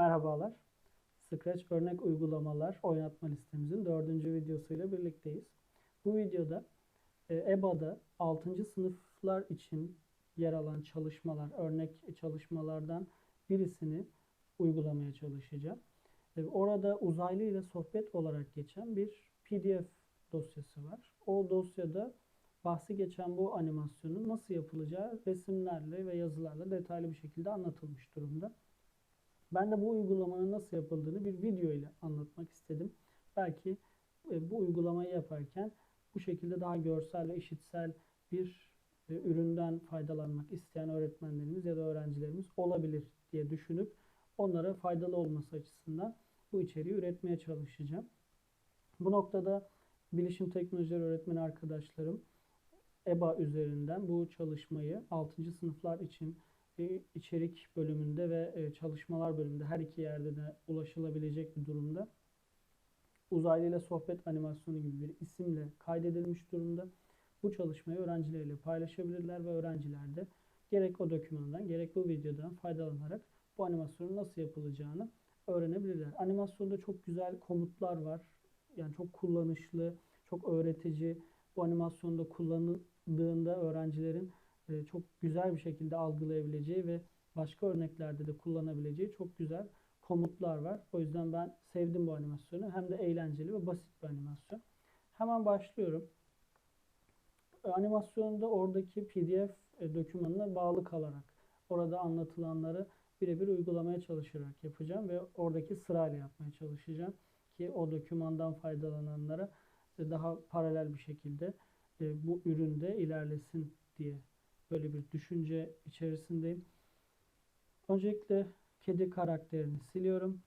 Merhabalar. Scratch örnek uygulamalar oynatma listemizin dördüncü videosuyla birlikteyiz. Bu videoda e, EBA'da 6. sınıflar için yer alan çalışmalar, örnek çalışmalardan birisini uygulamaya çalışacağım. E, Orada uzaylı ile sohbet olarak geçen bir PDF dosyası var. O dosyada bahsi geçen bu animasyonun nasıl yapılacağı resimlerle ve yazılarla detaylı bir şekilde anlatılmış durumda. Ben de bu uygulamanın nasıl yapıldığını bir video ile anlatmak istedim. Belki e, bu uygulamayı yaparken bu şekilde daha görsel ve işitsel bir e, üründen faydalanmak isteyen öğretmenlerimiz ya da öğrencilerimiz olabilir diye düşünüp onlara faydalı olması açısından bu içeriği üretmeye çalışacağım. Bu noktada bilişim teknolojileri öğretmeni arkadaşlarım EBA üzerinden bu çalışmayı 6. sınıflar için içerik bölümünde ve e, çalışmalar bölümünde her iki yerde de ulaşılabilecek bir durumda. Uzaylı ile sohbet animasyonu gibi bir isimle kaydedilmiş durumda. Bu çalışmayı öğrencileriyle paylaşabilirler ve öğrenciler de gerek o dokümandan gerek bu videodan faydalanarak bu animasyonun nasıl yapılacağını öğrenebilirler. Animasyonda çok güzel komutlar var. Yani çok kullanışlı, çok öğretici. Bu animasyonda kullanıldığında öğrencilerin e, çok güzel bir şekilde algılayabileceği ve başka örneklerde de kullanabileceği çok güzel komutlar var. O yüzden ben sevdim bu animasyonu. Hem de eğlenceli ve basit bir animasyon. Hemen başlıyorum. Animasyonda oradaki PDF e, dokümanına bağlı kalarak orada anlatılanları birebir uygulamaya çalışarak yapacağım ve oradaki sırayla yapmaya çalışacağım ki o dokümandan faydalananlara e, daha paralel bir şekilde bu üründe ilerlesin diye böyle bir düşünce içerisindeyim. Öncelikle kedi karakterini siliyorum.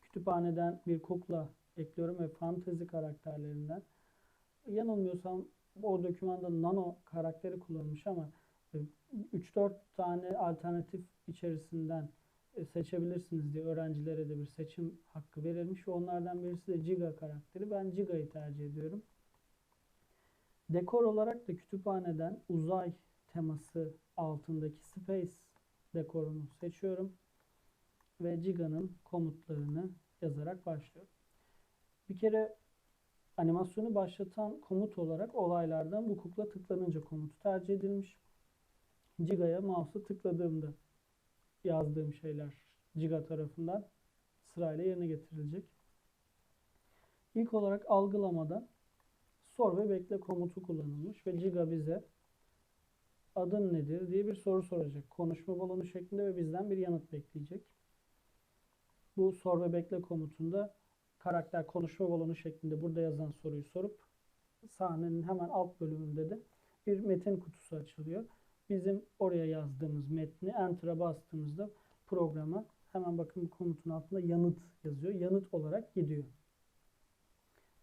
Kütüphaneden bir kukla ekliyorum ve fantezi karakterlerinden. Yanılmıyorsam o dokümanda nano karakteri kullanılmış ama 3-4 e, tane alternatif içerisinden e, seçebilirsiniz diye öğrencilere de bir seçim hakkı verilmiş ve onlardan birisi de Giga karakteri. Ben Giga'yı tercih ediyorum. Dekor olarak da kütüphaneden uzay teması altındaki Space dekorunu seçiyorum. Ve Giga'nın komutlarını yazarak başlıyorum. Bir kere animasyonu başlatan komut olarak olaylardan bu kukla tıklanınca komutu tercih edilmiş. Giga'ya mouse'u tıkladığımda yazdığım şeyler Giga tarafından sırayla yerine getirilecek. İlk olarak algılamada sor ve bekle komutu kullanılmış ve Giga bize adın nedir diye bir soru soracak. Konuşma balonu şeklinde ve bizden bir yanıt bekleyecek. Bu sor ve bekle komutunda karakter konuşma balonu şeklinde burada yazan soruyu sorup sahnenin hemen alt bölümünde de bir metin kutusu açılıyor. Bizim oraya yazdığımız metni enter'a bastığımızda programa hemen bakın bu komutun altında yanıt yazıyor. Yanıt olarak gidiyor.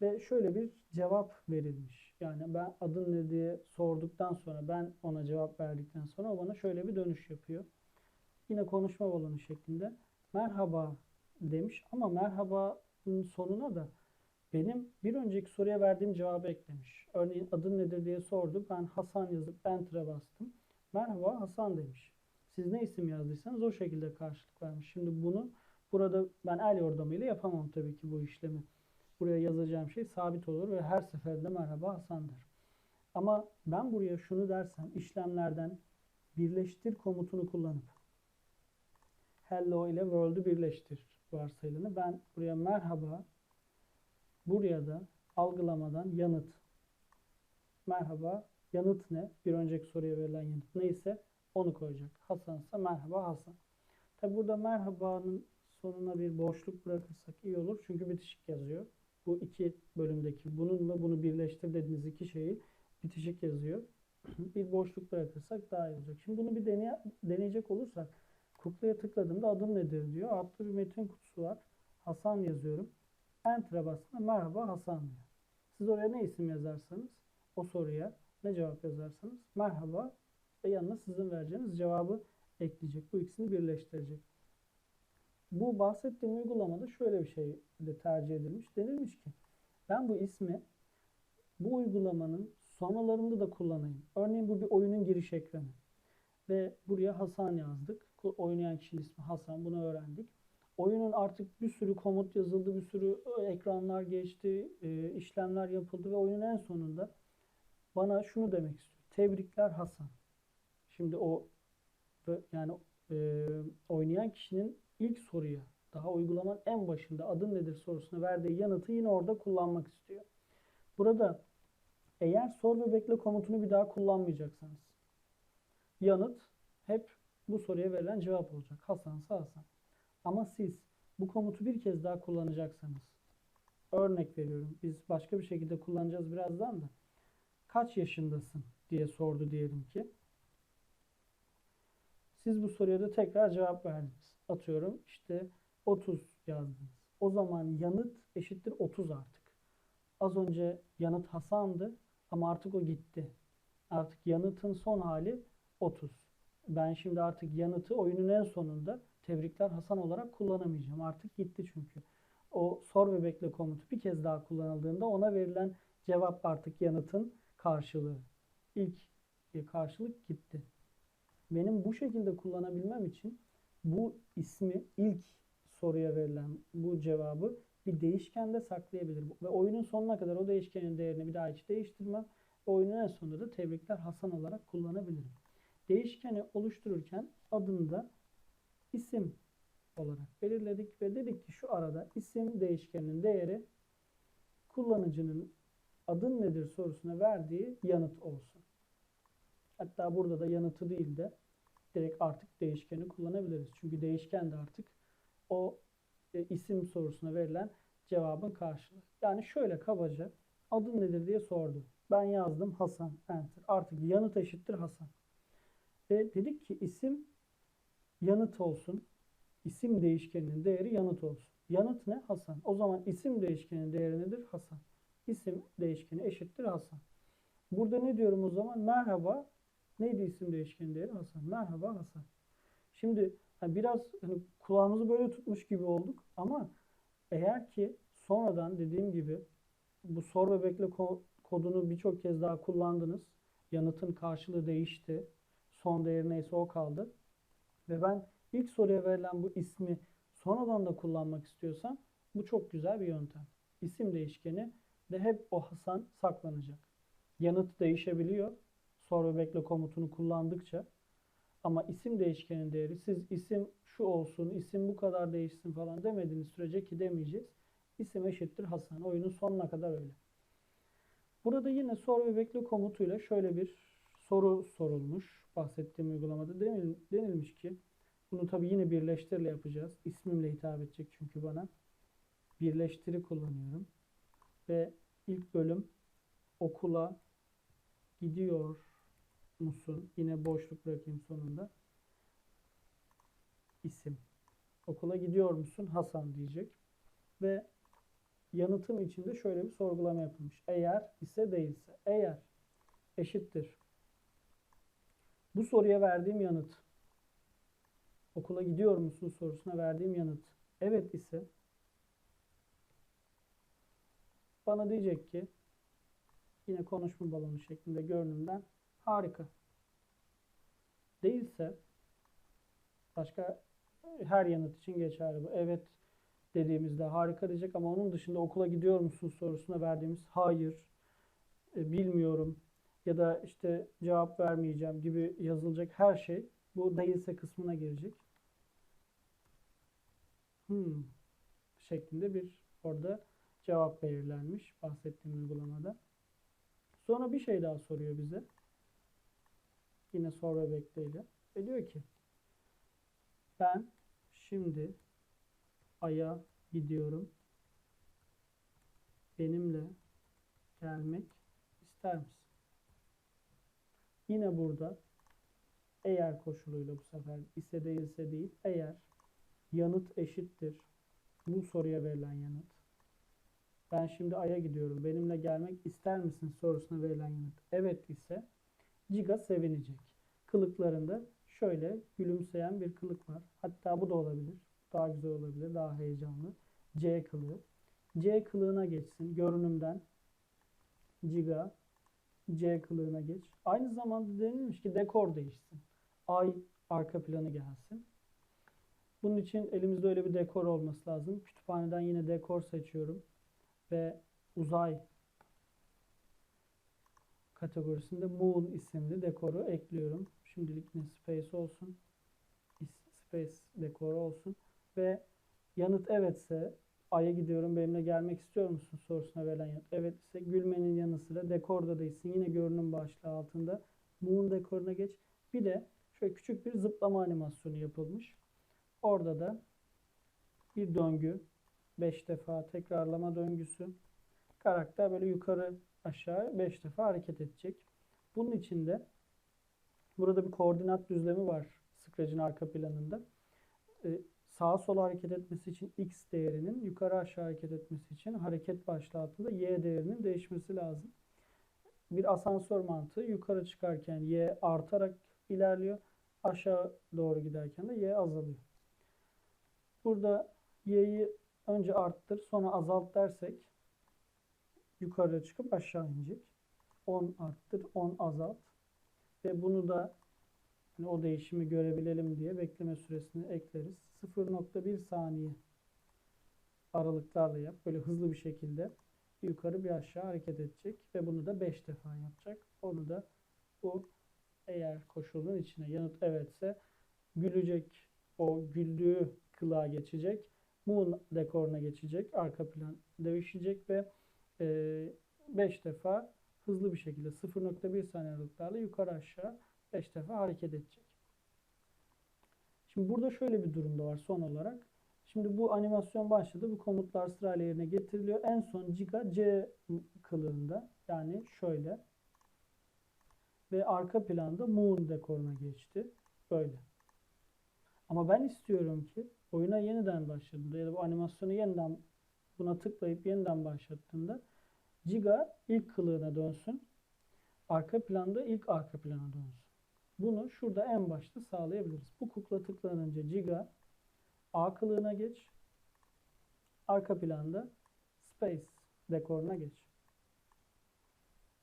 Ve şöyle bir cevap verilmiş. Yani ben adın ne diye sorduktan sonra ben ona cevap verdikten sonra o bana şöyle bir dönüş yapıyor. Yine konuşma balonu şeklinde merhaba demiş ama merhabanın sonuna da benim bir önceki soruya verdiğim cevabı eklemiş. Örneğin adın nedir diye sordu. Ben Hasan yazıp enter'a bastım. Merhaba Hasan demiş. Siz ne isim yazdıysanız o şekilde karşılık vermiş. Şimdi bunu burada ben el yordamıyla yapamam tabii ki bu işlemi buraya yazacağım şey sabit olur ve her seferinde merhaba Hasan'dır. Ama ben buraya şunu dersem işlemlerden birleştir komutunu kullanıp hello ile world'u birleştir varsayılını ben buraya merhaba buraya da algılamadan yanıt merhaba yanıt ne? Bir önceki soruya verilen yanıt neyse onu koyacak. Hasan ise merhaba Hasan. Tabi burada merhabanın sonuna bir boşluk bırakırsak iyi olur. Çünkü bitişik yazıyor bu iki bölümdeki bununla bunu birleştir dediğiniz iki şeyi bitişik yazıyor. bir boşluk bırakırsak daha iyi olacak. Şimdi bunu bir deney deneyecek olursak kuklaya tıkladığımda adım nedir diyor. Altta bir metin kutusu var. Hasan yazıyorum. Enter'a bastığımda merhaba Hasan diyor. Siz oraya ne isim yazarsanız o soruya ne cevap yazarsanız merhaba ve yanına sizin vereceğiniz cevabı ekleyecek. Bu ikisini birleştirecek. Bu bahsettiğim uygulamada şöyle bir şey de tercih edilmiş. Denilmiş ki ben bu ismi bu uygulamanın sonralarında da kullanayım. Örneğin bu bir oyunun giriş ekranı. Ve buraya Hasan yazdık. oynayan kişinin ismi Hasan. Bunu öğrendik. Oyunun artık bir sürü komut yazıldı, bir sürü e, ekranlar geçti, e, işlemler yapıldı ve oyunun en sonunda bana şunu demek istiyor. Tebrikler Hasan. Şimdi o yani e, oynayan kişinin ilk soruya daha uygulamanın en başında adın nedir sorusuna verdiği yanıtı yine orada kullanmak istiyor. Burada eğer sor ve bekle komutunu bir daha kullanmayacaksanız yanıt hep bu soruya verilen cevap olacak. Hasansa Hasan. Ama siz bu komutu bir kez daha kullanacaksanız örnek veriyorum. Biz başka bir şekilde kullanacağız birazdan da. Kaç yaşındasın diye sordu diyelim ki. Siz bu soruya da tekrar cevap verdiniz. Atıyorum işte 30 yazdınız. O zaman yanıt eşittir 30 artık. Az önce yanıt Hasan'dı ama artık o gitti. Artık yanıtın son hali 30. Ben şimdi artık yanıtı oyunun en sonunda tebrikler Hasan olarak kullanamayacağım. Artık gitti çünkü. O sor ve bekle komutu bir kez daha kullanıldığında ona verilen cevap artık yanıtın karşılığı. İlk e, karşılık gitti. Benim bu şekilde kullanabilmem için bu ismi ilk soruya verilen bu cevabı bir değişkende saklayabilirim. Ve oyunun sonuna kadar o değişkenin değerini bir daha hiç değiştirmem. Ve oyunun en sonunda da tebrikler Hasan olarak kullanabilirim. Değişkeni oluştururken adını da isim olarak belirledik ve dedik ki şu arada isim değişkeninin değeri kullanıcının adın nedir sorusuna verdiği yanıt olsun. Hatta burada da yanıtı değil de direkt artık değişkeni kullanabiliriz. Çünkü değişken de artık o e, isim sorusuna verilen cevabın karşılığı. Yani şöyle kabaca adın nedir diye sordu. Ben yazdım Hasan. Enter. Artık yanıt eşittir Hasan. Ve dedik ki isim yanıt olsun. İsim değişkeninin değeri yanıt olsun. Yanıt ne? Hasan. O zaman isim değişkeninin değeri nedir? Hasan. İsim değişkeni eşittir Hasan. Burada ne diyorum o zaman? Merhaba. Neydi isim değişkenin değeri? Hasan. Merhaba Hasan. Şimdi hani biraz hani kulağımızı böyle tutmuş gibi olduk ama eğer ki sonradan dediğim gibi bu sor ve bekle ko- kodunu birçok kez daha kullandınız. Yanıtın karşılığı değişti. Son değeri neyse o kaldı. Ve ben ilk soruya verilen bu ismi sonradan da kullanmak istiyorsam bu çok güzel bir yöntem. İsim değişkeni de hep o Hasan saklanacak. Yanıt değişebiliyor. Sor ve bekle komutunu kullandıkça. Ama isim değişkenin değeri siz isim şu olsun, isim bu kadar değişsin falan demediğiniz sürece ki demeyeceğiz. İsim eşittir Hasan. Oyunun sonuna kadar öyle. Burada yine sor ve bekle komutuyla şöyle bir soru sorulmuş. Bahsettiğim uygulamada denil- denilmiş ki bunu tabii yine birleştirle yapacağız. İsmimle hitap edecek çünkü bana. Birleştiri kullanıyorum. Ve ilk bölüm okula gidiyor musun? Yine boşluk bırakayım sonunda. İsim. Okula gidiyor musun? Hasan diyecek. Ve yanıtın içinde şöyle bir sorgulama yapılmış. Eğer ise değilse. Eğer eşittir. Bu soruya verdiğim yanıt. Okula gidiyor musun sorusuna verdiğim yanıt. Evet ise bana diyecek ki yine konuşma balonu şeklinde görünümden harika. Değilse başka her yanıt için geçerli bu. Evet dediğimizde harika diyecek ama onun dışında okula gidiyor musun sorusuna verdiğimiz hayır, e, bilmiyorum ya da işte cevap vermeyeceğim gibi yazılacak her şey bu değilse kısmına girecek. Hmm, şeklinde bir orada cevap belirlenmiş bahsettiğim uygulamada. Sonra bir şey daha soruyor bize. Yine sor ve bekleyle. Ve diyor ki ben şimdi Ay'a gidiyorum. Benimle gelmek ister misin? Yine burada eğer koşuluyla bu sefer ise değilse değil. Eğer yanıt eşittir bu soruya verilen yanıt. Ben şimdi Ay'a gidiyorum. Benimle gelmek ister misin sorusuna verilen yanıt. Evet ise Giga sevinecek. Kılıklarında şöyle gülümseyen bir kılık var. Hatta bu da olabilir. Daha güzel olabilir. Daha heyecanlı. C kılığı. C kılığına geçsin. Görünümden Giga C kılığına geç. Aynı zamanda denilmiş ki dekor değişsin. Ay arka planı gelsin. Bunun için elimizde öyle bir dekor olması lazım. Kütüphaneden yine dekor seçiyorum ve uzay kategorisinde Moon isimli dekoru ekliyorum. Şimdilik space olsun. Space dekoru olsun ve yanıt evetse Ay'a gidiyorum benimle gelmek istiyor musun sorusuna verilen yanıt. Evet ise gülmenin yanı sıra dekorda değilsin. Yine görünüm başlığı altında Moon dekoruna geç. Bir de şöyle küçük bir zıplama animasyonu yapılmış. Orada da bir döngü 5 defa tekrarlama döngüsü. Karakter böyle yukarı aşağı 5 defa hareket edecek. Bunun içinde burada bir koordinat düzlemi var Scratch'in arka planında. Ee, sağa sola hareket etmesi için x değerinin yukarı aşağı hareket etmesi için hareket başlığı altında y değerinin değişmesi lazım. Bir asansör mantığı yukarı çıkarken y artarak ilerliyor. Aşağı doğru giderken de y azalıyor. Burada y'yi önce arttır sonra azalt dersek yukarı çıkıp aşağı inecek. 10 arttır, 10 azalt. Ve bunu da yani o değişimi görebilelim diye bekleme süresini ekleriz. 0.1 saniye aralıklarla yap. Böyle hızlı bir şekilde bir yukarı bir aşağı hareket edecek ve bunu da 5 defa yapacak. Onu da bu eğer koşulun içine yanıt evetse gülecek. O güldüğü kılığa geçecek. Moon dekoruna geçecek. Arka plan değişecek ve 5 e, defa hızlı bir şekilde 0.1 saniye aralıklarla yukarı aşağı 5 defa hareket edecek. Şimdi burada şöyle bir durumda var son olarak. Şimdi bu animasyon başladı. Bu komutlar sırayla yerine getiriliyor. En son Giga C kılığında yani şöyle ve arka planda Moon dekoruna geçti. Böyle. Ama ben istiyorum ki oyuna yeniden başladığında ya da bu animasyonu yeniden buna tıklayıp yeniden başlattığında Giga ilk kılığına dönsün. Arka planda ilk arka plana dönsün. Bunu şurada en başta sağlayabiliriz. Bu kukla tıklanınca Giga A kılığına geç. Arka planda Space dekoruna geç.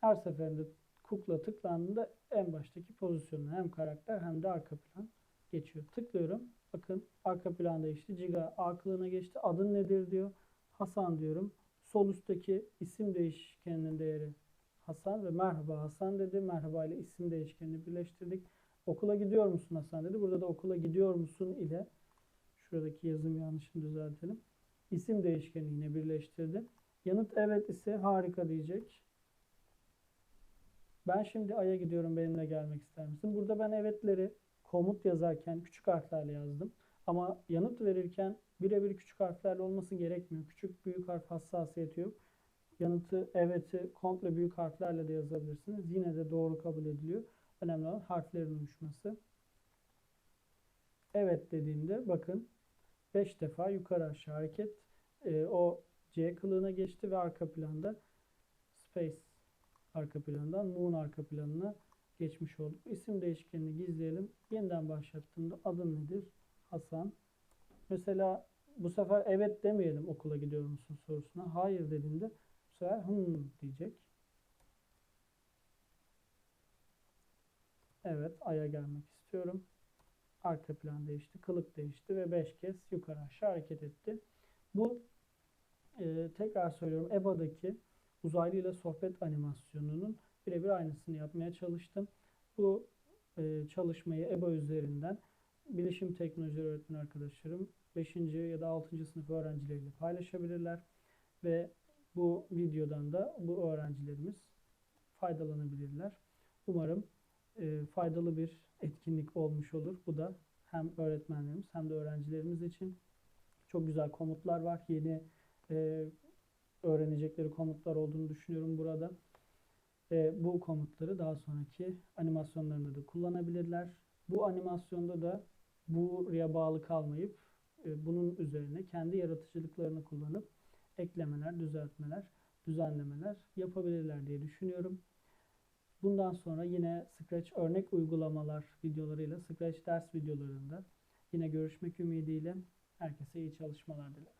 Her seferinde kukla tıklandığında en baştaki pozisyonuna hem karakter hem de arka plan geçiyor. Tıklıyorum. Bakın arka plan değişti. Giga A kılığına geçti. Adın nedir diyor. Hasan diyorum. Sol üstteki isim değişkeninin değeri Hasan ve merhaba Hasan dedi. Merhaba ile isim değişkenini birleştirdik. Okula gidiyor musun Hasan dedi. Burada da okula gidiyor musun ile şuradaki yazım yanlışını düzeltelim. İsim değişkeni yine birleştirdi. Yanıt evet ise harika diyecek. Ben şimdi Ay'a gidiyorum benimle gelmek ister misin? Burada ben evetleri komut yazarken küçük harflerle yazdım. Ama yanıt verirken birebir küçük harflerle olması gerekmiyor. Küçük büyük harf hassasiyeti yok. Yanıtı evet'i komple büyük harflerle de yazabilirsiniz. Yine de doğru kabul ediliyor. Önemli olan harflerin uyuşması. Evet dediğimde bakın 5 defa yukarı aşağı hareket e, o C kılığına geçti ve arka planda space arka plandan moon arka planına geçmiş olduk. İsim değişkenini gizleyelim. Yeniden başlattığımda adın nedir? Hasan. Mesela bu sefer evet demeyelim okula gidiyor musun sorusuna. Hayır dediğinde bu sefer hım diyecek. Evet aya gelmek istiyorum. Arka plan değişti, kılık değişti ve 5 kez yukarı aşağı hareket etti. Bu e, tekrar söylüyorum EBA'daki uzaylı ile sohbet animasyonunun birebir aynısını yapmaya çalıştım. Bu e, çalışmayı EBA üzerinden bilişim teknolojileri öğretmen arkadaşlarım 5. ya da 6. sınıf öğrencileriyle paylaşabilirler ve bu videodan da bu öğrencilerimiz faydalanabilirler. Umarım e, faydalı bir etkinlik olmuş olur. Bu da hem öğretmenlerimiz hem de öğrencilerimiz için çok güzel komutlar var. Yeni e, öğrenecekleri komutlar olduğunu düşünüyorum burada. Ve bu komutları daha sonraki animasyonlarında da kullanabilirler. Bu animasyonda da buraya bağlı kalmayıp e, bunun üzerine kendi yaratıcılıklarını kullanıp eklemeler, düzeltmeler, düzenlemeler yapabilirler diye düşünüyorum. Bundan sonra yine Scratch örnek uygulamalar videolarıyla Scratch ders videolarında yine görüşmek ümidiyle herkese iyi çalışmalar dilerim.